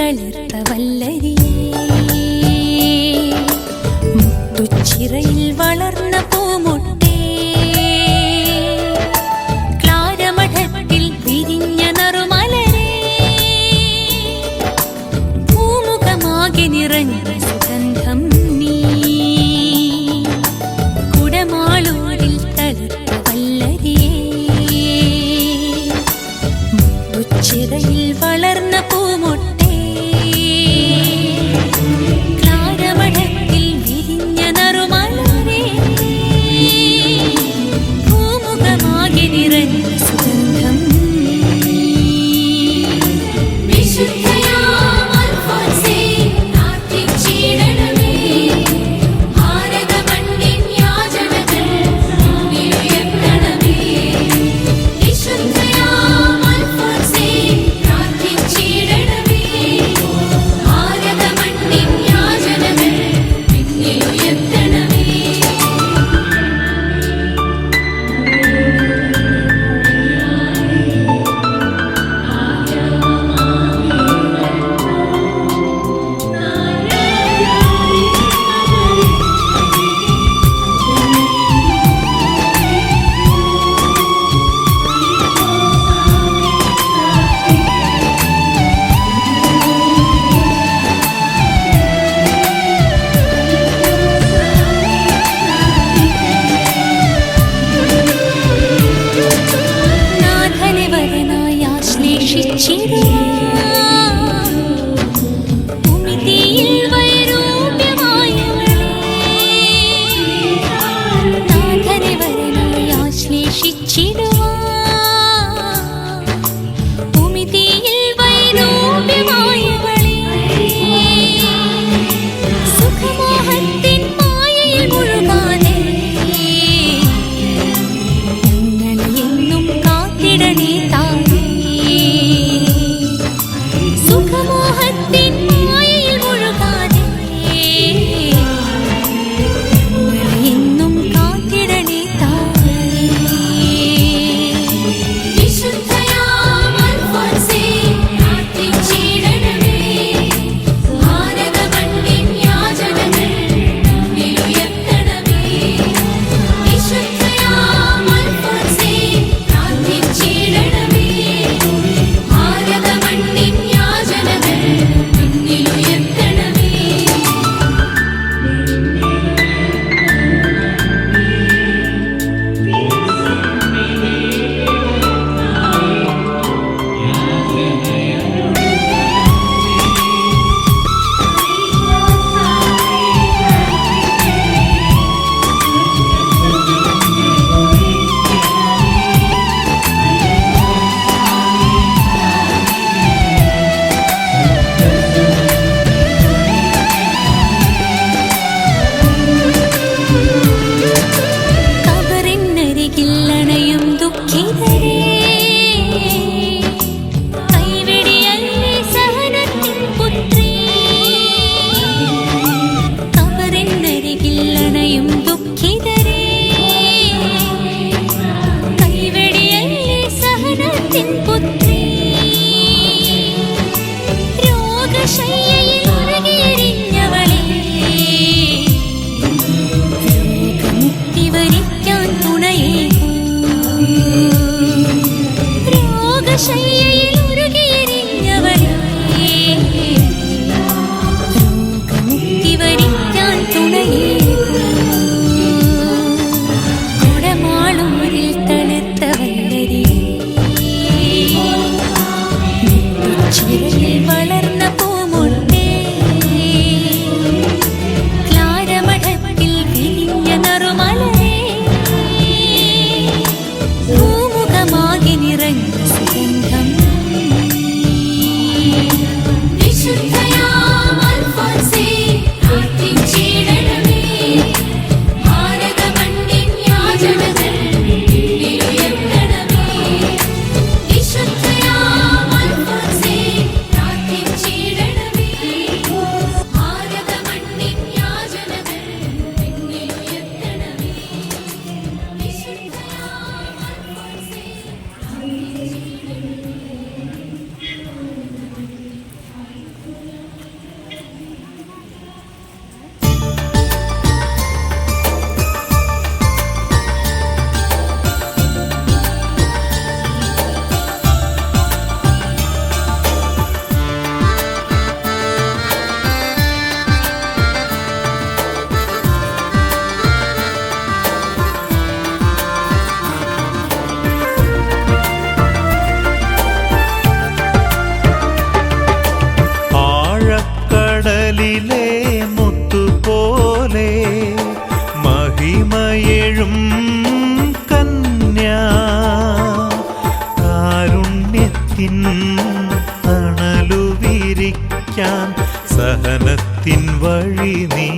തളിർത്ത വല്ലരിയേ. വളർന്ന പൂമുട്ടേ. ക്ലാരമഠത്തിൽ വിരിഞ്ഞ നറുമലരേ. പൂമുഖമാകെ നിറഞ്ഞ സുഗന്ധം വളർന്ന പൂമുട്ട. സഹിക്കാം സഹനത്തിൻ വഴി നീ